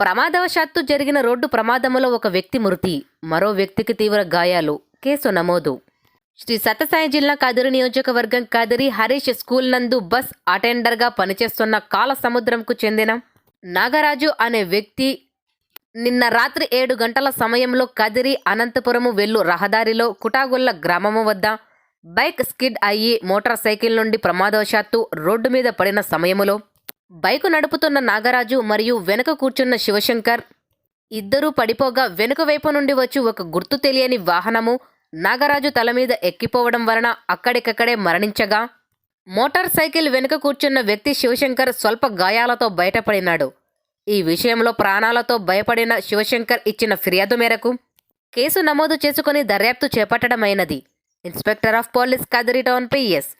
ప్రమాదవశాత్తు జరిగిన రోడ్డు ప్రమాదంలో ఒక వ్యక్తి మృతి. మరో వ్యక్తికి తీవ్ర గాయాలు. కేసు నమోదు. శ్రీ సత్యసాయి జిల్లా కదిరి నియోజకవర్గం కదిరి హరీష్ స్కూల్ నందు బస్ అటెండర్గా పనిచేస్తున్న కాల సముద్రంకు చెందిన నాగరాజు అనే వ్యక్తి నిన్న రాత్రి ఏడు గంటల సమయంలో కదిరి అనంతపురము వెళ్ళు రహదారిలో కుటాగుల్ల గ్రామము వద్ద బైక్ స్కిడ్ అయ్యి మోటార్ సైకిల్ నుండి ప్రమాదవశాత్తు రోడ్డు మీద పడిన సమయములో బైకు నడుపుతున్న నాగరాజు మరియు వెనుక కూర్చున్న శివశంకర్ ఇద్దరూ పడిపోగా వెనుక వైపు నుండి వచ్చి ఒక గుర్తు తెలియని వాహనము నాగరాజు తల మీద ఎక్కిపోవడం వలన అక్కడికక్కడే మరణించగా మోటార్ సైకిల్ వెనుక కూర్చున్న వ్యక్తి శివశంకర్ స్వల్ప గాయాలతో బయటపడినాడు. ఈ విషయంలో ప్రాణాలతో భయపడిన శివశంకర్ ఇచ్చిన ఫిర్యాదు మేరకు కేసు నమోదు చేసుకుని దర్యాప్తు చేపట్టడమైనది. Inspector of police Kadiri town PS